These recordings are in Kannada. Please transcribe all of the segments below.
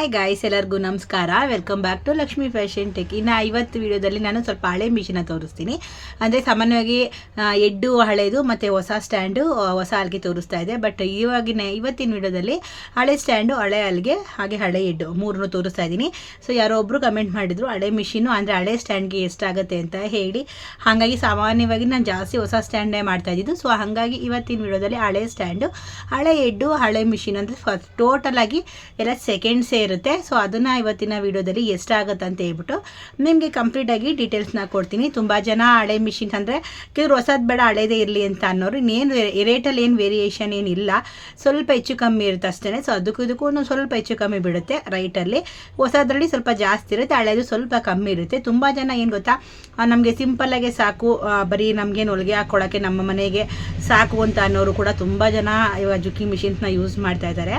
ಹಾಯ್ ಗಾಯ್ಸ್ ಎಲ್ಲರಿಗೂ ನಮಸ್ಕಾರ. Welcome back to Lakshmi fashion tech ಇನ್ನು ಇವತ್ತು ವಿಡಿಯೋದಲ್ಲಿ ನಾನು ಸ್ವಲ್ಪ ಹಳೆ ಮಿಷಿನ ತೋರಿಸ್ತೀನಿ. ಅಂದರೆ ಸಾಮಾನ್ಯವಾಗಿ ಎಡ್ಡು ಹಳೆಯದು ಮತ್ತು ಹೊಸ ಸ್ಟ್ಯಾಂಡು ಹೊಸ ಅಲ್ಗೆ ತೋರಿಸ್ತಾ ಇದೆ. ಬಟ್ ಇವಾಗಿನ ಇವತ್ತಿನ ವಿಡಿಯೋದಲ್ಲಿ ಹಳೆ ಸ್ಟ್ಯಾಂಡು ಹಳೆ ಅಲ್ಗೆ, ಹಾಗೆ ಹಳೆ ಎಡ್ಡು ಮೂರನ್ನು ತೋರಿಸ್ತಾ ಇದ್ದೀನಿ ಸೊ ಯಾರೋ ಒಬ್ಬರು ಕಮೆಂಟ್ ಮಾಡಿದ್ರು, ಹಳೆ ಮಿಷಿನು ಅಂದರೆ ಹಳೆ ಸ್ಟ್ಯಾಂಡ್ಗೆ ಎಷ್ಟಾಗುತ್ತೆ ಅಂತ ಹೇಳಿ. ಹಾಗಾಗಿ ಸಾಮಾನ್ಯವಾಗಿ ನಾನು ಜಾಸ್ತಿ ಹೊಸ ಸ್ಟ್ಯಾಂಡೇ ಮಾಡ್ತಾ ಇದ್ದಿದ್ದು. ಸೊ ಹಾಗಾಗಿ ಇವತ್ತಿನ ವಿಡಿಯೋದಲ್ಲಿ ಹಳೆ ಸ್ಟ್ಯಾಂಡು ಹಳೆ ಎಡ್ಡು, ಹಳೆ ಮಿಷಿನ್ ಅಂದರೆ ಫಸ್ಟ್ ಟೋಟಲ್ ಆಗಿ ಎಲ್ಲ ಸೆಕೆಂಡ್ಸೇ ಇರುತ್ತೆ. ಸೊ ಅದನ್ನು ಇವತ್ತಿನ ವಿಡಿಯೋದಲ್ಲಿ ಎಷ್ಟಾಗುತ್ತೆ ಅಂತ ಹೇಳ್ಬಿಟ್ಟು ನಿಮಗೆ ಕಂಪ್ಲೀಟಾಗಿ ಡೀಟೇಲ್ಸ್ನ ಕೊಡ್ತೀನಿ. ತುಂಬ ಜನ ಹಳೆ ಮಿಷಿನ್ ಅಂದರೆ ಕೆಲವರು ಹೊಸದು ಬೇಡ, ಹಳೇದೇ ಇರಲಿ ಅಂತ ಅನ್ನೋರು, ಇನ್ನೇನು ರೇಟಲ್ಲಿ ಏನು ವೇರಿಯೇಷನ್ ಏನಿಲ್ಲ ಸ್ವಲ್ಪ ಹೆಚ್ಚು ಕಮ್ಮಿ ಇರುತ್ತೆ ಅಷ್ಟೇ ಸೊ ಅದಕ್ಕೂ ಇದಕ್ಕೂ ಒಂದು ಸ್ವಲ್ಪ ಹೆಚ್ಚು ಕಮ್ಮಿ ಬಿಡುತ್ತೆ ರೈಟಲ್ಲಿ ಹೊಸದ್ರಲ್ಲಿ ಸ್ವಲ್ಪ ಜಾಸ್ತಿ ಇರುತ್ತೆ, ಹಳೇದು ಸ್ವಲ್ಪ ಕಮ್ಮಿ ಇರುತ್ತೆ. ತುಂಬ ಜನ ಏನು ಗೊತ್ತಾ ನಮಗೆ ಸಿಂಪಲ್ಲಾಗೆ ಸಾಕು ಬರೀ ನಮಗೇನು ಹೊಲಿಗೆ ಹಾಕ್ಕೊಳ್ಳೋಕ್ಕೆ ನಮ್ಮ ಮನೆಗೆ ಸಾಕು ಅಂತ ಅನ್ನೋರು ಕೂಡ ತುಂಬ ಜನ ಇವಾಗ ಜುಕ್ಕಿ ಮಿಷಿನ್ಸ್ನ ಯೂಸ್ ಮಾಡ್ತಾ ಇದ್ದಾರೆ.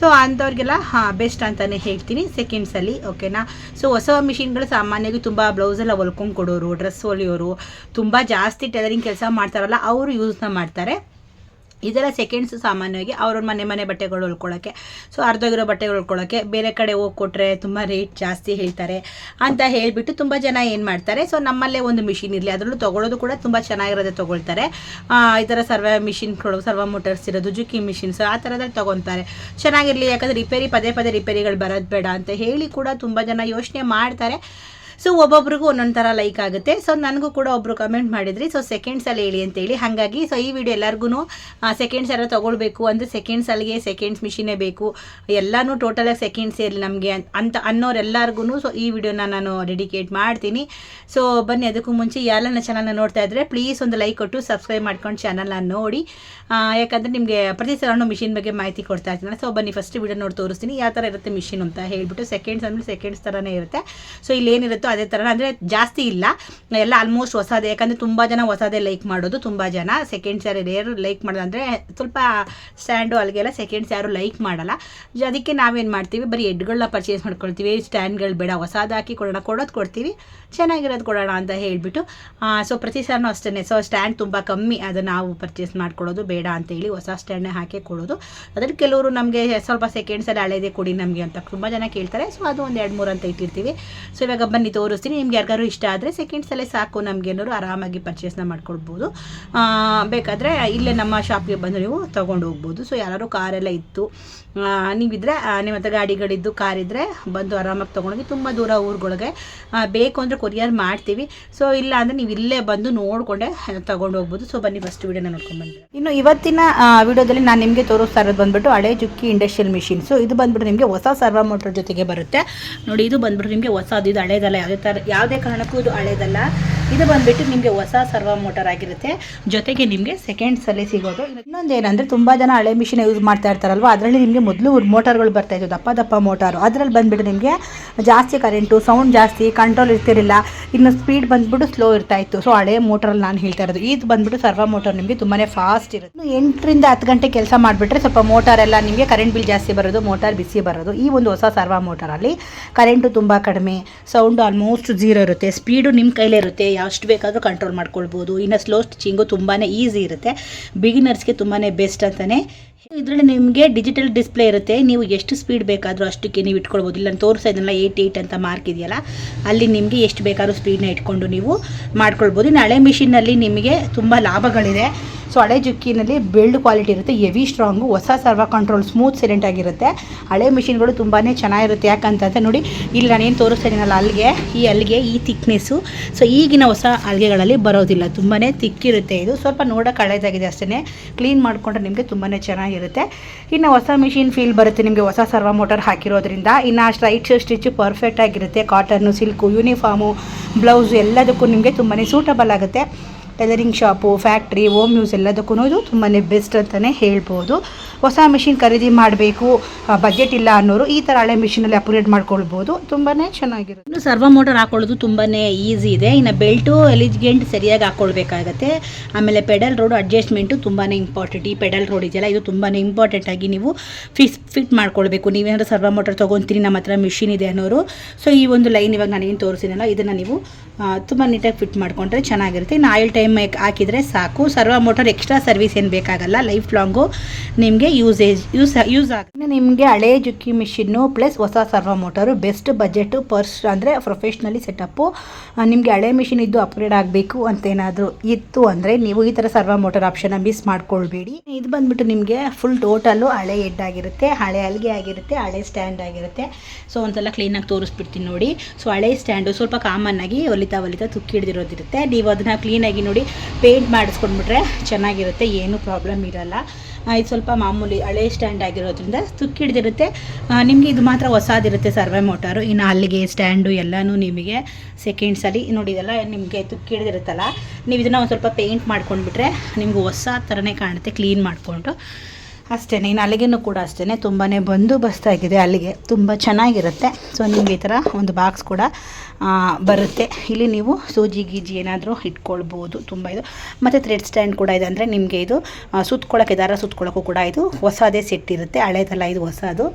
ಸೊ ಅಂಥವ್ರಿಗೆಲ್ಲ, ಹಾಂ ಬೆಸ್ಟ್ ಅಂತಲೇ ಹೇಳ್ತೀನಿ ಸೆಕೆಂಡ್ಸಲ್ಲಿ ಓಕೆನಾ ಸೊ ಹೊಸ ಮಿಷಿನ್ಗಳು ಸಾಮಾನ್ಯವಾಗಿ ತುಂಬ ಬ್ಲೌಸೆಲ್ಲ ಹೊಲ್ಕೊಂಡು ಕೊಡೋರು ಡ್ರೆಸ್ ಹೊಲಿಯೋರು, ತುಂಬ ಜಾಸ್ತಿ ಟೈಲರಿಂಗ್ ಕೆಲಸ ಮಾಡ್ತಾರಲ್ಲ, ಅವರು ಯೂಸ್ನ ಮಾಡ್ತಾರೆ. ಇದೆಲ್ಲ ಸೆಕೆಂಡ್ಸ್ ಸಾಮಾನ್ಯವಾಗಿ ಅವ್ರವ್ರ ಮನೆ ಮನೆ ಬಟ್ಟೆಗಳು ಉಳ್ಕೊಳ್ಳೋಕ್ಕೆ ಸೊ ಅರ್ಧೋಗಿರೋ ಬಟ್ಟೆಗಳು ಹೊಲ್ಕೊಳ್ಳೋಕ್ಕೆ ಬೇರೆ ಕಡೆ ಹೋಗಿ ಕೊಟ್ಟರೆ ತುಂಬ ರೇಟ್ ಜಾಸ್ತಿ ಹೇಳ್ತಾರೆ. ಅಂತ ಹೇಳಿಬಿಟ್ಟು ತುಂಬ ಜನ ಏನು ಮಾಡ್ತಾರೆ? ಸೊ ನಮ್ಮಲ್ಲೇ ಒಂದು ಮಿಷಿನ್ ಇರಲಿ. ಅದರಲ್ಲೂ ತೊಗೊಳೋದು ಕೂಡ ತುಂಬ ಚೆನ್ನಾಗಿರೋದೇ ತೊಗೊಳ್ತಾರೆ. ಈ ಥರ ಸರ್ವ ಮಿಷಿನ್ಗಳು ಸರ್ವ ಮೋಟರ್ಸ್ ಇರೋದು ಜುಕಿ ಮಿಷಿನ್ಸ್ ಆ ಥರದಲ್ಲಿ ತೊಗೊತಾರೆ ಚೆನ್ನಾಗಿರಲಿ. ಯಾಕಂದರೆ ರಿಪೇರಿ ಪದೇ ಪದೇ ರಿಪೇರಿಗಳು ಬರೋದು ಬೇಡ ಅಂತ ಹೇಳಿ ಕೂಡ ತುಂಬ ಜನ ಯೋಚನೆ ಮಾಡ್ತಾರೆ. ಸೊ ಒಬ್ಬೊಬ್ರಿಗೂ ಒಂದೊಂದು ಥರ ಲೈಕ್ ಆಗುತ್ತೆ. ಸೊ ನನಗೂ ಕೂಡ ಒಬ್ಬರು ಕಮೆಂಟ್ ಮಾಡಿದ್ರಿ. ಸೊ ಸೆಕೆಂಡ್ಸಲ್ಲಿ ಹೇಳಿ ಅಂತೇಳಿ ಹಾಗಾಗಿ ಸೊ ಈ ವಿಡಿಯೋ ಎಲ್ಲರಿಗೂ ಸೆಕೆಂಡ್ಸ್ ಎಲ್ಲ ತೊಗೊಳ್ಬೇಕು ಅಂದರೆ ಸೆಕೆಂಡ್ಸ್ ಅಲ್ಲಿಗೆ ಸೆಕೆಂಡ್ಸ್ ಮಿಷಿನೇ ಬೇಕು. ಎಲ್ಲನೂ ಟೋಟಲಾಗಿ ಸೆಕೆಂಡ್ಸ್ ಇರಲಿ ನಮಗೆ ಅಂತ ಅನ್ನೋರೆಲ್ಲರಿಗೂ ಸೊ ಈ ವಿಡಿಯೋನ ನಾನು ಡೆಡಿಕೇಟ್ ಮಾಡ್ತೀನಿ. ಸೊ ಬನ್ನಿ, ಅದಕ್ಕೂ ಮುಂಚೆ ಯಾರನ್ನ ಚಾನಲ್ನ ನೋಡ್ತಾ ಇದ್ದರೆ ಪ್ಲೀಸ್ ಒಂದು ಲೈಕ್ ಕೊಟ್ಟು ಸಬ್ಸ್ಕ್ರೈಬ್ ಮಾಡ್ಕೊಂಡು ಚಾನಲ್ನ ನೋಡಿ. ಯಾಕಂದರೆ ನಿಮಗೆ ಪ್ರತಿ ಸಲ ಮಿಷಿನ್ ಬಗ್ಗೆ ಮಾಹಿತಿ ಕೊಡ್ತಾ ಇರ್ತೀನಿ ಸೊ ಬನ್ನಿ ಫಸ್ಟ್ ವಿಡಿಯೋ ನೋಡಿ ತೋರಿಸ್ತೀನಿ. ಯಾವ ಥರ ಇರುತ್ತೆ ಮಿಷಿನ್ ಅಂತ ಹೇಳ್ಬಿಟ್ಟು ಸೆಕೆಂಡ್ಸ್ ಅಂದರೆ ಸೆಕೆಂಡ್ಸ್ ಥರನೇ ಇರುತ್ತೆ. ಸೊ ಇಲ್ಲಿ ಏನಿರುತ್ತೋ ಅದೇ ಥರ ಅಂದರೆ ಜಾಸ್ತಿ ಇಲ್ಲ. ಎಲ್ಲ ಆಲ್ಮೋಸ್ಟ್ ಹೊಸದೇ, ಯಾಕಂದರೆ ತುಂಬ ಜನ ಹೊಸದೇ ಲೈಕ್ ಮಾಡೋದು, ತುಂಬ ಜನ. ಸೆಕೆಂಡ್ ಸ್ಯಾರಿ ಯಾರು ಲೈಕ್ ಮಾಡೋದು ಸ್ವಲ್ಪ ಸ್ಟ್ಯಾಂಡು ಅಲ್ಲಿಗೆಲ್ಲ ಸೆಕೆಂಡ್ ಸ್ಯಾರು ಲೈಕ್ ಮಾಡಲ್ಲ. ಅದಕ್ಕೆ ನಾವೇನು ಮಾಡ್ತೀವಿ, ಬರೀ ಎಡ್ಗಳನ್ನ ಪರ್ಚೇಸ್ ಮಾಡ್ಕೊಳ್ತೀವಿ. ಸ್ಟ್ಯಾಂಡ್ಗಳು ಬೇಡ, ಹೊಸದು ಹಾಕಿ ಕೊಡೋಣ, ಕೊಡೋದು ಕೊಡ್ತೀವಿ. ಚೆನ್ನಾಗಿರೋದು ಕೊಡೋಣ ಅಂತ ಹೇಳಿಬಿಟ್ಟು ಸೊ ಪ್ರತಿ ಸಾರನೂ ಅಷ್ಟೇ ಸೊ ಸ್ಟ್ಯಾಂಡ್ ತುಂಬ ಕಮ್ಮಿ, ಅದು ನಾವು ಪರ್ಚೇಸ್ ಮಾಡ್ಕೊಳ್ಳೋದು ಬೇಡ ಅಂತ ಹೇಳಿ ಹೊಸ ಸ್ಟ್ಯಾಂಡೇ ಹಾಕಿ ಕೊಡೋದು. ಅದ್ರಲ್ಲಿ ಕೆಲವರು ನಮಗೆ ಸ್ವಲ್ಪ ಸೆಕೆಂಡ್ಸಲ್ಲಿ ಹಳೇದೇ ಕೊಡಿ ನಮಗೆ ಅಂತ ತುಂಬ ಜನ ಕೇಳ್ತಾರೆ. ಸೊ ಅದು ಒಂದು ಎರಡು ಮೂರು ಅಂತ ಇಟ್ಟಿರ್ತೀವಿ. ಸೊ ಇವಾಗ ಬನ್ನಿ ತೋರಿಸ್ತೀನಿ. ನಿಮ್ಗೆ ಯಾರಿಗಾರು ಇಷ್ಟ ಆದರೆ ಸೆಕೆಂಡ್ಸಲ್ಲೇ ಸಾಕು. ನಮ್ಗೆ ಏನಾದ್ರು ಆರಾಮಾಗಿ ಪರ್ಚೇಸ್ನ ಮಾಡ್ಕೊಳ್ಬೋದು. ಬೇಕಾದರೆ ಇಲ್ಲೇ ನಮ್ಮ ಶಾಪ್ಗೆ ಬಂದು ನೀವು ತೊಗೊಂಡು ಹೋಗ್ಬೋದು. ಸೊ ಯಾರು ಕಾರೆಲ್ಲ ಇತ್ತು. ನೀವಿದ್ರೆ ನಿಮ್ಮ ಹತ್ರ ಗಾಡಿಗಳಿದ್ದು ಕಾರ್ ಇದ್ದರೆ ಬಂದು ಆರಾಮಾಗಿ ತೊಗೊಂಡೋಗಿ ತುಂಬ ದೂರ ಊರುಗಳಿಗೆ ಬೇಕು ಅಂದರೆ ಕೊರಿಯರ್ ಮಾಡ್ತೀವಿ. ಸೊ ಇಲ್ಲ ಅಂದರೆ ನೀವು ಇಲ್ಲೇ ಬಂದು ನೋಡಿಕೊಂಡೆ ತೊಗೊಂಡು ಹೋಗ್ಬೋದು. ಸೊ ಬನ್ನಿ ಫಸ್ಟ್ ವೀಡಿಯೋನ ನೋಡ್ಕೊಂಡು ಬನ್ನಿ ಇನ್ನು ಇವತ್ತಿನ ವಿಡಿಯೋದಲ್ಲಿ ನಾನು ನಿಮಗೆ ತೋರಿಸ್ತಾ ಇರೋದು ಬಂದುಬಿಟ್ಟು ಹಳೆ ಜುಕ್ಕಿ ಇಂಡಸ್ಟ್ರಿಯಲ್ ಮಿಷಿನ್ ಸೊ ಇದು ಬಂದ್ಬಿಟ್ಟು ನಿಮಗೆ ಹೊಸ ಸರ್ವ ಮೋಟರ್ ಜೊತೆಗೆ ಬರುತ್ತೆ. ನೋಡಿ, ಇದು ಬಂದ್ಬಿಟ್ಟು ನಿಮಗೆ ಹೊಸದು ಇದು ಹಳೇದಲ್ಲ ಯಾವುದೇ ಥರ ಯಾವುದೇ ಕಾರಣಕ್ಕೂ ಇದು ಹಳೇದಲ್ಲ. ಇದು ಬಂದ್ಬಿಟ್ಟು ನಿಮಗೆ ಹೊಸ ಸರ್ವ ಮೋಟರ್ ಆಗಿರುತ್ತೆ. ಜೊತೆಗೆ ನಿಮಗೆ ಸೆಕೆಂಡ್ಸಲ್ಲಿ ಸಿಗೋದು. ಇನ್ನೊಂದು ಏನಂದ್ರೆ ತುಂಬಾ ಜನ ಹಳೆ ಮಿಷಿನ್ ಯೂಸ್ ಮಾಡ್ತಾ ಇರ್ತಾರಲ್ವ, ಅದರಲ್ಲಿ ನಿಮಗೆ ಮೊದಲು ಮೋಟಾರ್ಗಳು ಬರ್ತಾ ದಪ್ಪ ದಪ್ಪ ಮೋಟಾರು ಅದರಲ್ಲಿ ಬಂದ್ಬಿಟ್ಟು ನಿಮಗೆ ಜಾಸ್ತಿ ಕರೆಂಟು ಸೌಂಡ್ ಜಾಸ್ತಿ ಕಂಟ್ರೋಲ್ ಇರ್ತಿರಲಿಲ್ಲ. ಇನ್ನು ಸ್ಪೀಡ್ ಬಂದ್ಬಿಟ್ಟು ಸ್ಲೋ ಇರ್ತಾ ಇತ್ತು. ಸೊ ಹಳೆ ಮೋಟರಲ್ಲಿ ನಾನು ಹೇಳ್ತಾ ಇರೋದು. ಇದು ಬಂದ್ಬಿಟ್ಟು ಸರ್ವ ಮೋಟರ್ ನಿಮಗೆ ತುಂಬಾ ಫಾಸ್ಟ್ ಇರುತ್ತೆ. ಎಂಟರಿಂದ ಹತ್ತು ಗಂಟೆ ಕೆಲಸ ಮಾಡಿಬಿಟ್ರೆ ಸ್ವಲ್ಪ ಮೋಟಾರ್ ಎಲ್ಲ ನಿಮಗೆ ಕರೆಂಟ್ ಬಿಲ್ ಜಾಸ್ತಿ ಬರೋದು ಮೋಟಾರ್ ಬಿಸಿ ಬರೋದು. ಈ ಒಂದು ಹೊಸ ಸರ್ವ ಮೋಟಾರಲ್ಲಿ ಕರೆಂಟು ತುಂಬ ಕಡಿಮೆ ಸೌಂಡ್ ಆಲ್ಮೋಸ್ಟ್ ಝೀರೋ ಇರುತ್ತೆ. ಸ್ಪೀಡು ನಿಮ್ಮ ಕೈಲೇ ಇರುತ್ತೆ. ಎಷ್ಟು ಬೇಕಾದರೂ ಕಂಟ್ರೋಲ್ ಮಾಡ್ಕೊಳ್ಬೋದು. ಇನ್ನು ಸ್ಲೋ ಸ್ಟಿಚಿಂಗು ತುಂಬಾ ಈಸಿ ಇರುತ್ತೆ. ಬಿಗಿನರ್ಸ್ಗೆ ತುಂಬಾ ಬೆಸ್ಟ್ ಅಂತಲೇ ಇದರಲ್ಲಿ ನಿಮಗೆ ಡಿಜಿಟಲ್ ಡಿಸ್ಪ್ಲೇ ಇರುತ್ತೆ. ನೀವು ಎಷ್ಟು ಸ್ಪೀಡ್ ಬೇಕಾದರೂ ಅಷ್ಟಕ್ಕೆ ನೀವು ಇಟ್ಕೊಳ್ಬೋದು. ಇಲ್ಲ ತೋರಿಸ್ತಾ ಇದನ್ನೆಲ್ಲ ಏಯ್ಟ್ ಏಯ್ಟ್ ಅಂತ ಮಾರ್ಕ್ ಇದೆಯಲ್ಲ, ಅಲ್ಲಿ ನಿಮಗೆ ಎಷ್ಟು ಬೇಕಾದ್ರೂ ಸ್ಪೀಡ್ನ ಇಟ್ಕೊಂಡು ನೀವು ಮಾಡ್ಕೊಳ್ಬೋದು. ಇನ್ನು ಹಳೆ ಮಿಷಿನಲ್ಲಿ ನಿಮಗೆ ತುಂಬ ಲಾಭಗಳಿದೆ. ಸೊ ಹಳೆ ಜುಕ್ಕಿನಲ್ಲಿ ಬಿಲ್ಡ್ ಕ್ವಾಲಿಟಿ ಇರುತ್ತೆ ಹೆವಿ ಸ್ಟ್ರಾಂಗು ಹೊಸ ಸರ್ವ ಕಂಟ್ರೋಲ್ ಸ್ಮೂತ್ ಸೈಲೆಂಟ್ ಆಗಿರುತ್ತೆ. ಹಳೆ ಮಿಷಿನ್ಗಳು ತುಂಬಾ ಚೆನ್ನಾಗಿರುತ್ತೆ. ಯಾಕಂತಂದರೆ ನೋಡಿ, ಇಲ್ಲಿ ನಾನೇನು ಇದೀನಲ್ಲ ಅಲ್ಲಿಗೆ ಈ ಅಲ್ಲಿಗೆ ಈ ತಿಕ್ನೆಸ್ಸು ಸೊ ಈಗಿನ ಹೊಸ ಅಲ್ಲಿಗೆಗಳಲ್ಲಿ ಬರೋದಿಲ್ಲ. ತುಂಬಾ ತಿಕ್ಕಿರುತ್ತೆ ಇದು. ಸ್ವಲ್ಪ ನೋಡೋಕೆ ಹಳೇದಾಗಿದೆ ಅಷ್ಟೇ ಕ್ಲೀನ್ ಮಾಡಿಕೊಂಡ್ರೆ ನಿಮಗೆ ತುಂಬಾ ಚೆನ್ನಾಗಿರುತ್ತೆ. ಇನ್ನು ಹೊಸ ಮಿಷಿನ್ ಫೀಲ್ ಬರುತ್ತೆ ನಿಮಗೆ. ಹೊಸ ಸರ್ವ ಮೋಟರ್ ಹಾಕಿರೋದ್ರಿಂದ. ಇನ್ನು ಸ್ಟ್ರೈಟ್ ಸ್ಟಿಚ್ ಪರ್ಫೆಕ್ಟ್ ಆಗಿರುತ್ತೆ. ಕಾಟನ್ನು ಸಿಲ್ಕು ಯೂನಿಫಾರ್ಮು ಬ್ಲೌಸು ಎಲ್ಲದಕ್ಕೂ ನಿಮಗೆ ತುಂಬಾ ಸೂಟಬಲ್ ಆಗುತ್ತೆ. Tailoring shop, factory home use ಎಲ್ಲದಕ್ಕೂ ಇದು ತುಂಬಾ ಬೆಸ್ಟ್ ಅಂತಲೇ ಹೇಳ್ಬೋದು. ಹೊಸ ಮಿಷಿನ್ ಖರೀದಿ ಮಾಡಬೇಕು ಬಜೆಟ್ ಇಲ್ಲ ಅನ್ನೋರು ಈ ಥರ ಹಳೆ ಮಿಷಿನಲ್ಲಿ ಅಪ್ಗ್ರೇಡ್ ಮಾಡ್ಕೊಳ್ಬೋದು. ತುಂಬಾ ಚೆನ್ನಾಗಿರುತ್ತೆ. ಇನ್ನು ಸರ್ವ ಮೋಟರ್ ಹಾಕೊಳ್ಳೋದು ತುಂಬಾ ಈಸಿ ಇದೆ. ಇನ್ನು ಬೆಲ್ಟು ಎಲಿಜ್ಗೆಂಟ್ ಸರಿಯಾಗಿ ಹಾಕ್ಕೊಳ್ಬೇಕಾಗತ್ತೆ ಆಮೇಲೆ ಪೆಡಲ್ ರೋಡ್ ಅಡ್ಜಸ್ಟ್ಮೆಂಟು ತುಂಬಾ ಇಂಪಾರ್ಟೆಂಟ್. ಈ ಪೆಡಲ್ ರೋಡ್ ಇದೆಯಲ್ಲ, ಇದು ತುಂಬಾ ಇಂಪಾರ್ಟೆಂಟ್ ಆಗಿ ನೀವು ಫಿಟ್ ಫಿಟ್ ಮಾಡ್ಕೊಳ್ಬೇಕು. ನೀವೇನಾದ್ರೂ ಸರ್ವ ಮೋಟರ್ ತೊಗೊತೀನಿ ನಮ್ಮ ಹತ್ರ ಮಿಷಿನ್ ಇದೆ ಅನ್ನೋರು. ಸೊ ಈ ಒಂದು ಲೈನ್ ಇವಾಗ ನಾನೇನು ತೋರಿಸಿದೆನಲ್ಲ, ಇದನ್ನು ನೀವು ತುಂಬ ನೀಟಾಗಿ ಫಿಟ್ ಮಾಡಿಕೊಂಡ್ರೆ ಚೆನ್ನಾಗಿರುತ್ತೆ. ಇನ್ನು ಆಯಿಲ್ ಟೈಮ್ ಹಾಕಿದರೆ ಸಾಕು. ಸರ್ವ ಮೋಟರ್ ಎಕ್ಸ್ಟ್ರಾ ಸರ್ವಿಸ್ ಏನು ಬೇಕಾಗಲ್ಲ, ಲೈಫ್ ಲಾಂಗು ನಿಮಗೆ ಯೂಸೇಜ್, ಯೂಸ್ ಯೂಸ್ ಆಗುತ್ತೆ ನಿಮಗೆ ಹಳೆ ಜುಕ್ಕಿ ಮಿಷಿನ್ನು ಪ್ಲಸ್ ಹೊಸ servo motor, best budget purse ಅಂದರೆ ಪ್ರೊಫೆಷ್ನಲಿ ಸೆಟಪ್ಪು. ನಿಮಗೆ ಹಳೆ ಮಿಷಿನ್ ಇದ್ದು ಅಪ್ಗ್ರೇಡ್ ಆಗಬೇಕು ಅಂತ ಏನಾದರೂ ಇತ್ತು ಅಂದರೆ ನೀವು ಈ ಥರ ಸರ್ವ ಮೋಟರ್ ಆಪ್ಷನ್ನ ಮಿಸ್ ಮಾಡ್ಕೊಳ್ಬೇಡಿ. ಇದು ಬಂದ್ಬಿಟ್ಟು ನಿಮಗೆ ಫುಲ್ ಟೋಟಲು ಹಳೆ ಹೆಡ್ ಆಗಿರುತ್ತೆ, ಹಳೆ ಅಲ್ಗೆ ಆಗಿರುತ್ತೆ, ಹಳೆ ಸ್ಟ್ಯಾಂಡ್ ಆಗಿರುತ್ತೆ. ಸೊ ಒಂದ್ಸಲ ಕ್ಲೀನಾಗಿ ತೋರಿಸ್ಬಿಡ್ತೀನಿ ನೋಡಿ. ಸೊ ಹಳೆ ಸ್ಟ್ಯಾಂಡು ಸ್ವಲ್ಪ ಕಾಮನ್ ಆಗಿ ಒಲಿತಾ ಹೊಲಿತಾ ತುಕ್ಕಿ ಹಿಡಿದಿರೋದಿರುತ್ತೆ. ನೀವು ಅದನ್ನು ಕ್ಲೀನಾಗಿ ನೋಡಿ ಪೇಂಟ್ ಮಾಡಿಸ್ಕೊಂಡ್ಬಿಟ್ರೆ ಚೆನ್ನಾಗಿರುತ್ತೆ, ಏನೂ ಪ್ರಾಬ್ಲಮ್ ಇರಲ್ಲ. ಇದು ಸ್ವಲ್ಪ ಮಾಮೂಲಿ ಹಳೆ ಸ್ಟ್ಯಾಂಡ್ ಆಗಿರೋದ್ರಿಂದ ತುಕ್ಕಿ ಹಿಡಿದಿರುತ್ತೆ. ನಿಮಗೆ ಇದು ಮಾತ್ರ ಹೊಸದಿರುತ್ತೆ ಸರ್ವೆ ಮೋಟಾರು ಇನ್ನು ಅಲ್ಲಿಗೆ ಸ್ಟ್ಯಾಂಡು ಎಲ್ಲನೂ ನಿಮಗೆ ಸೆಕೆಂಡ್ಸಲ್ಲಿ ನೋಡಿ ಇದೆಲ್ಲ ನಿಮಗೆ ತುಕ್ಕಿ ಹಿಡಿದಿರುತ್ತಲ್ಲ. ನೀವು ಇದನ್ನು ಒಂದು ಸ್ವಲ್ಪ ಪೇಂಟ್ ಮಾಡ್ಕೊಂಡ್ಬಿಟ್ರೆ ನಿಮ್ಗೆ ಹೊಸ ಥರನೇ ಕಾಣುತ್ತೆ ಕ್ಲೀನ್ ಮಾಡಿಕೊಂಡು. ಅಷ್ಟೇ ಇನ್ನು ಅಲ್ಲಿಗೆನೂ ಕೂಡ ಅಷ್ಟೇ ತುಂಬಾ ಬಂದೋಬಸ್ತಾಗಿದೆ ಅಲ್ಲಿಗೆ, ತುಂಬ ಚೆನ್ನಾಗಿರುತ್ತೆ. ಸೊ ನಿಮಗೆ ಈ ಥರ ಒಂದು ಬಾಕ್ಸ್ ಕೂಡ ಬರುತ್ತೆ. ಇಲ್ಲಿ ನೀವು ಸೂಜಿ ಗೀಜಿ ಏನಾದರೂ ಇಟ್ಕೊಳ್ಬೋದು, ತುಂಬ ಇದು. ಮತ್ತು ಥ್ರೆಡ್ ಸ್ಟ್ಯಾಂಡ್ ಕೂಡ ಇದೆ ಅಂದರೆ ನಿಮಗೆ ಇದು ಸುತ್ಕೊಳ್ಳೋಕೆ ದಾರ ಸುತ್ಕೊಳ್ಳೋಕ್ಕೂ ಕೂಡ ಇದು ಹೊಸದೇ ಸೆಟ್ ಇರುತ್ತೆ. ಹಳೇದಲ್ಲ, ಇದು ಹೊಸದು.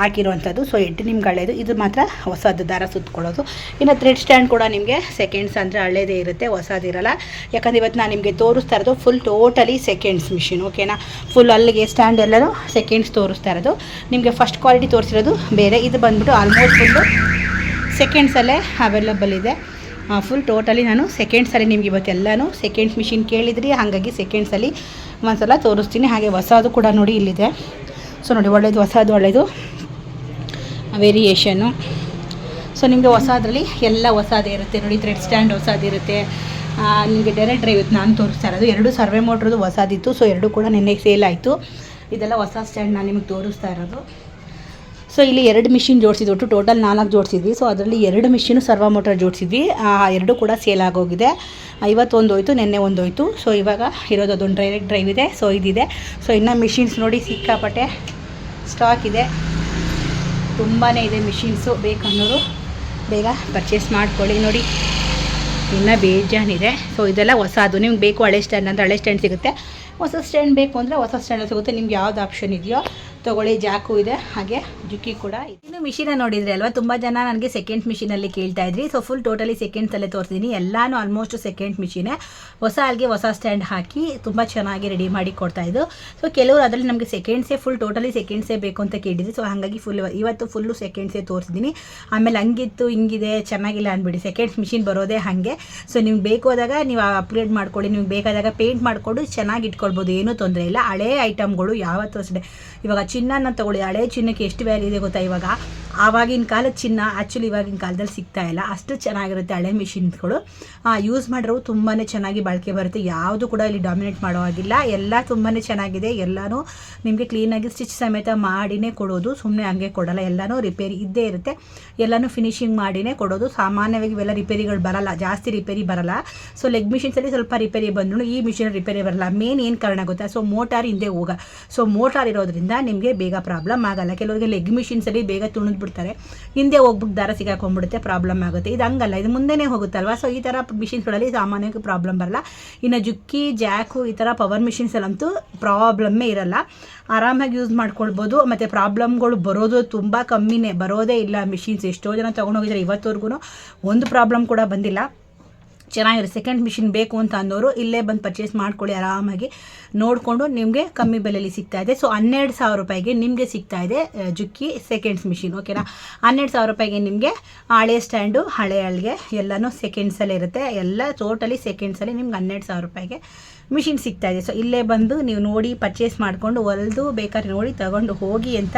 ಹಾಕಿರುವಂಥದ್ದು ಸೊ ಎಡ್ಡು ನಿಮ್ಗೆ ಹಳೇದು ಇದು ಮಾತ್ರ ಹೊಸದು ದಾರ ಸುತ್ತಕೊಳ್ಳೋದು ಇನ್ನು ಥ್ರೆಡ್ ಸ್ಟ್ಯಾಂಡ್ ಕೂಡ ನಿಮಗೆ ಸೆಕೆಂಡ್ಸ್ ಅಂದರೆ ಹಳೇದೇ ಇರುತ್ತೆ ಹೊಸದಿರಲ್ಲ ಯಾಕಂದ್ರೆ ಇವತ್ತು ನಾನು ನಿಮಗೆ ತೋರಿಸ್ತಾ ಇರೋದು ಫುಲ್ ಟೋಟಲಿ ಸೆಕೆಂಡ್ಸ್ ಮಿಷಿನ್ ಓಕೆನಾ ಫುಲ್ ಅಲ್ಲಿಗೆ ಸ್ಟ್ಯಾಂಡ್ ಎಲ್ಲರೂ ಸೆಕೆಂಡ್ಸ್ ತೋರಿಸ್ತಾ ಇರೋದು. ನಿಮಗೆ ಫಸ್ಟ್ ಕ್ವಾಲಿಟಿ ತೋರಿಸಿರೋದು ಬೇರೆ. ಇದು ಬಂದ್ಬಿಟ್ಟು ಆಲ್ಮೋಸ್ಟ್ ಫುಲ್ಲು ಸೆಕೆಂಡ್ಸಲ್ಲೇ ಅವೈಲಬಲ್ ಇದೆ. ಫುಲ್ ಟೋಟಲಿ ನಾನು ಸೆಕೆಂಡ್ಸಲ್ಲಿ ನಿಮ್ಗೆ ಇವತ್ತೆಲ್ಲನೂ ಸೆಕೆಂಡ್ಸ್ ಮಿಷಿನ್ ಕೇಳಿದ್ರಿ, ಹಾಗಾಗಿ ಸೆಕೆಂಡ್ಸಲ್ಲಿ ಒಂದ್ಸಲ ತೋರಿಸ್ತೀನಿ. ಹಾಗೆ ಹೊಸದು ಕೂಡ ನೋಡಿ ಇಲ್ಲಿದೆ. ಸೊ ನೋಡಿ ಒಳ್ಳೆಯದು ಹೊಸದು ಒಳ್ಳೆಯದು ವೇರಿಯೇಷನ್ನು ಸೊ ನಿಮಗೆ ಹೊಸದ್ರಲ್ಲಿ ಎಲ್ಲ ಹೊಸದೇ ಇರುತ್ತೆ. ನೋಡಿ ಥ್ರೆಡ್ ಸ್ಟ್ಯಾಂಡ್ ಹೊಸದಿರುತ್ತೆ ನಿಮಗೆ ಡೈರೆಕ್ಟ್ ಡ್ರೈವ್ ಇತ್ತು. ನಾನು ತೋರಿಸ್ತಾ ಇರೋದು. ಎರಡು ಸರ್ವೆ ಮೋಟ್ರದ್ದು ಹೊಸದಿತ್ತು. ಸೊ ಎರಡು ಕೂಡ ನಿನ್ನೆ ಸೇಲ್ ಆಯಿತು. ಇದೆಲ್ಲ ಹೊಸ ಸ್ಟ್ಯಾಂಡ್ ನಾನು ನಿಮಗೆ ತೋರಿಸ್ತಾ ಇರೋದು. ಸೊ ಇಲ್ಲಿ ಎರಡು ಮಿಷಿನ್ ಜೋಡಿಸಿದ್ವಿ. ಒಟ್ಟು ಟೋಟಲ್ ನಾಲ್ಕು ಜೋಡಿಸಿದ್ವಿ. ಸೊ ಅದರಲ್ಲಿ ಎರಡು ಮಿಷಿನು ಸರ್ವ ಮೋಟರ್ ಜೋಡಿಸಿದ್ವಿ. ಆ, ಎರಡು ಕೂಡ ಸೇಲ್ ಆಗೋಗಿದೆ. ಇವತ್ತೊಂದು ಹೋಯ್ತು, ನಿನ್ನೆ ಒಂದು ಹೋಯ್ತು. ಸೊ ಇವಾಗ ಇರೋದು ಅದೊಂದು ಡೈರೆಕ್ಟ್ ಡ್ರೈವ್ ಇದೆ. ಸೊ ಇದಿದೆ. ಸೊ ಇನ್ನು ಮಿಷಿನ್ಸ್ ನೋಡಿ, ಸಿಕ್ಕಾಪಟ್ಟೆ ಸ್ಟಾಕ್ ಇದೆ. ತುಂಬಾ ಇದೆ ಮಿಷಿನ್ಸು ಬೇಕನ್ನೋರು ಬೇಗ ಪರ್ಚೇಸ್ ಮಾಡ್ಕೊಳ್ಳಿ. ನೋಡಿ, ಇನ್ನು ಬೇಜಾನಿದೆ. ಸೊ ಇದೆಲ್ಲ ಹೊಸದು. ನಿಮ್ಗೆ ಬೇಕು ಹಳೆ ಸ್ಟ್ಯಾಂಡ್ ಅಂದರೆ ಹಳೆ ಸ್ಟ್ಯಾಂಡ್ ಸಿಗುತ್ತೆ. ಹೊಸ ಸ್ಟ್ಯಾಂಡ್ ಬೇಕು ಅಂದರೆ ಹೊಸ ಸ್ಟ್ಯಾಂಡಲ್ಲಿ ಸಿಗುತ್ತೆ. ನಿಮ್ಗೆ ಯಾವ್ದು ಆಪ್ಷನ್ ಇದೆಯೋ ತೊಗೊಳ್ಳಿ, ಜಾಕು ಇದೆ, ಹಾಗೆ ಜುಕ್ಕಿ ಕೂಡ ಇನ್ನು ಮಿಷಿನ ನೋಡಿದ್ರೆ ಅಲ್ವಾ? ತುಂಬಾ ಜನ ನನಗೆ ಸೆಕೆಂಡ್ ಮಿಷಿನಲ್ಲಿ ಕೇಳ್ತಾ ಇದ್ರಿ. ಸೊ ಫುಲ್ ಟೋಟಲಿ ಸೆಕೆಂಡ್ಸಲ್ಲೇ ತೋರಿಸಿದ್ದೀನಿ ಎಲ್ಲಾನು ಆಲ್ಮೋಸ್ಟ್ ಸೆಕೆಂಡ್ ಮಿಷಿನೇ ಹೊಸ ಅಲ್ಲಿಗೆ ಹೊಸ ಸ್ಟ್ಯಾಂಡ್ ಹಾಕಿ ತುಂಬಾ ಚೆನ್ನಾಗಿ ರೆಡಿ ಮಾಡಿ ಕೊಡ್ತಾ ಇದ್ದು. ಸೊ ಕೆಲವರು ಅದರಲ್ಲಿ ನಮಗೆ ಸೆಕೆಂಡ್ಸೇ ಫುಲ್ ಟೋಟಲಿ ಸೆಕೆಂಡ್ಸೇ ಬೇಕು ಅಂತ ಕೇಳಿದ್ರಿ ಸೊ ಹಾಗಾಗಿ ಫುಲ್ ಇವತ್ತು ಫುಲ್ಲು ಸೆಕೆಂಡ್ಸೇ ತೋರಿಸಿದ್ದೀನಿ ಆಮೇಲೆ ಹಂಗಿತ್ತು, ಹಿಂಗಿದೆ, ಚೆನ್ನಾಗಿಲ್ಲ ಅಂದ್ಬಿಡಿ ಸೆಕೆಂಡ್ಸ್ ಮಿಷಿನ್ ಬರೋದೇ ಹಾಗೆ. ಸೊ ನಿಮ್ಗೆ ಬೇಕು ಹೋದಾಗ ನೀವು ಅಪ್ಗ್ರೇಡ್ ಮಾಡ್ಕೊಳ್ಳಿ. ನಿಮ್ಗೆ ಬೇಕಾದಾಗ ಪೇಂಟ್ ಮಾಡಿಕೊಂಡು ಚೆನ್ನಾಗಿ ಇಟ್ಕೊಳ್ಬೋದು. ಏನೂ ತೊಂದರೆ ಇಲ್ಲ. ಹಳೇ ಐಟಮ್ಗಳು ಯಾವತ್ತೂ ಅಷ್ಟೇ. ಇವಾಗ ಚಿನ್ನನ ತಗೊಳ್ಳಿ. ಹಳೆ ಚಿನ್ನಕ್ಕೆ ಎಷ್ಟು ವ್ಯಾಲ್ಯೂ ಇದೆ ಗೊತ್ತಾ ಇವಾಗ? ಆವಾಗಿನ ಕಾಲದ ಚಿನ್ನ ಆ್ಯಕ್ಚುಲಿ ಇವಾಗಿನ ಕಾಲದಲ್ಲಿ ಸಿಗ್ತಾ ಇಲ್ಲ. ಅಷ್ಟು ಚೆನ್ನಾಗಿರುತ್ತೆ ಹಳೆ ಮಿಷಿನ್ಸ್ಗಳು. ಯೂಸ್ ಮಾಡಿರೋ ತುಂಬಾ ಚೆನ್ನಾಗಿ ಬಾಳಿಕೆ ಬರುತ್ತೆ. ಯಾವುದು ಕೂಡ ಇಲ್ಲಿ ಡಾಮಿನೇಟ್ ಮಾಡೋ ಹಾಗಿಲ್ಲ. ಎಲ್ಲ ತುಂಬಾ ಚೆನ್ನಾಗಿದೆ. ಎಲ್ಲನೂ ನಿಮಗೆ ಕ್ಲೀನಾಗಿ ಸ್ಟಿಚ್ ಸಮೇತ ಮಾಡಿನೇ ಕೊಡೋದು. ಸುಮ್ಮನೆ ಹಂಗೆ ಕೊಡಲ್ಲ. ಎಲ್ಲನೂ ರಿಪೇರಿ ಇದ್ದೇ ಇರುತ್ತೆ. ಎಲ್ಲನೂ ಫಿನಿಶಿಂಗ್ ಮಾಡಿನೇ ಕೊಡೋದು. ಸಾಮಾನ್ಯವಾಗಿ ಇವೆಲ್ಲ ರಿಪೇರಿಗಳು ಬರಲ್ಲ. ಜಾಸ್ತಿ ರಿಪೇರಿ ಬರಲ್ಲ. ಸೊ ಲೆಗ್ ಮಿಷಿನ್ಸಲ್ಲಿ ಸ್ವಲ್ಪ ರಿಪೇರಿ ಬಂದ್ರು ಈ ಮಿಷಿನ್ ರಿಪೇರಿ ಬರಲ್ಲ. ಮೇನ್ ಏನು ಕಾರಣ ಗೊತ್ತಾ? ಸೊ ಮೋಟಾರ್ ಹಿಂದೆ ಹೋಗ. ಸೊ ಮೋಟಾರ್ ಇರೋದ್ರಿಂದ ನಿಮಗೆ ಬೇಗ ಪ್ರಾಬ್ಲಮ್ ಆಗಲ್ಲ. ಕೆಲವರಿಗೆ ಲೆಗ್ ಮಿಷಿನ್ಸಲ್ಲಿ ಬೇಗ ತುಣಿದು ಬಿಡ್ತಾರೆ ಹಿಂದೆ ಹೋಗ್ಬಿಟ್ಟು ದಾರ ಸಿಗಾಕೊಂಡ್ಬಿಡುತ್ತೆ ಪ್ರಾಬ್ಲಮ್ ಆಗುತ್ತೆ. ಇದು ಹಂಗಲ್ಲ, ಇದು ಮುಂದೆನೇ ಹೋಗುತ್ತಲ್ವ? ಸೊ ಈ ಥರ ಮಿಷಿನ್ಸ್ಗಳಲ್ಲಿ ಸಾಮಾನ್ಯಕ್ಕೆ ಪ್ರಾಬ್ಲಮ್ ಬರಲ್ಲ. ಇನ್ನು ಜುಕ್ಕಿ ಜಾಕು ಈ ಥರ ಪವರ್ ಮಿಷಿನ್ಸಲ್ಲಂತೂ ಪ್ರಾಬ್ಲಮ್ಮೇ ಇರಲ್ಲ. ಆರಾಮಾಗಿ ಯೂಸ್ ಮಾಡ್ಕೊಳ್ಬೋದು. ಮತ್ತು ಪ್ರಾಬ್ಲಮ್ಗಳು ಬರೋದು ತುಂಬ ಕಮ್ಮಿನೇ. ಬರೋದೇ ಇಲ್ಲ ಮಿಷಿನ್ಸ್ ಎಷ್ಟೋ ಜನ ತೊಗೊಂಡೋಗಿದ್ದಾರೆ ಇವತ್ತವರೆಗೂ ಒಂದು ಪ್ರಾಬ್ಲಮ್ ಕೂಡ ಬಂದಿಲ್ಲ. ಚೆನ್ನಾಗಿರುತ್ತೆ ಸೆಕೆಂಡ್ ಮಿಷಿನ್ ಬೇಕು ಅಂತ ಅಂದವರು ಇಲ್ಲೇ ಬಂದು ಪರ್ಚೇಸ್ ಮಾಡ್ಕೊಳ್ಳಿ ಆರಾಮಾಗಿ. ನೋಡಿಕೊಂಡು ನಿಮಗೆ ಕಮ್ಮಿ ಬೆಲೆಯಲ್ಲಿ ಸಿಗ್ತಾ ಇದೆ. ಸೊ ಹನ್ನೆರಡು ಸಾವಿರ ರೂಪಾಯಿಗೆ ನಿಮಗೆ ಸಿಗ್ತಾ ಇದೆ ಜುಕ್ಕಿ ಸೆಕೆಂಡ್ಸ್ ಮಿಷಿನ್ ಓಕೆನಾ ಹನ್ನೆರಡು ಸಾವಿರ ರೂಪಾಯಿಗೆ ನಿಮಗೆ ಹಳೆ ಸ್ಟ್ಯಾಂಡು ಹಳೆ ಅಳಿಗೆ ಎಲ್ಲನೂ ಸೆಕೆಂಡ್ಸಲ್ಲಿ ಇರುತ್ತೆ. ಎಲ್ಲ ಟೋಟಲಿ ಸೆಕೆಂಡ್ಸಲ್ಲಿ ನಿಮ್ಗೆ ಹನ್ನೆರಡು ಸಾವಿರ ರೂಪಾಯಿಗೆ ಮಿಷಿನ್ ಸಿಗ್ತಾ ಇದೆ. ಸೊ ಇಲ್ಲೇ ಬಂದು ನೀವು ನೋಡಿ ಪರ್ಚೇಸ್ ಮಾಡಿಕೊಂಡು, ಹೊಲಿದು ಬೇಕಾದ್ರೆ ನೋಡಿ ತಗೊಂಡು ಹೋಗಿ ಅಂತ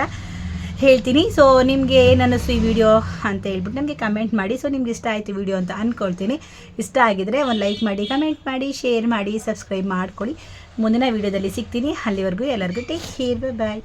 ಹೇಳ್ತೀನಿ. ಸೊ ನಿಮಗೆ ಏನನ್ನಿಸ್ತು ಈ ವಿಡಿಯೋ ಅಂತ ಹೇಳ್ಬಿಟ್ಟು ನನಗೆ ಕಮೆಂಟ್ ಮಾಡಿ. ಸೊ ನಿಮ್ಗೆ ಇಷ್ಟ ಆಯಿತು ವಿಡಿಯೋ ಅಂತ ಅಂದ್ಕೊಳ್ತೀನಿ ಇಷ್ಟ ಆಗಿದ್ರೆ ಒಂದು ಲೈಕ್ ಮಾಡಿ ಕಮೆಂಟ್ ಮಾಡಿ ಶೇರ್ ಮಾಡಿ ಸಬ್ಸ್ಕ್ರೈಬ್ ಮಾಡ್ಕೊಳ್ಳಿ. ಮುಂದಿನ ವಿಡಿಯೋದಲ್ಲಿ ಸಿಗ್ತೀನಿ. ಅಲ್ಲಿವರೆಗೂ ಎಲ್ಲರಿಗೂ ಟೇಕ್ ಕೇರ್ ಬಾಯ್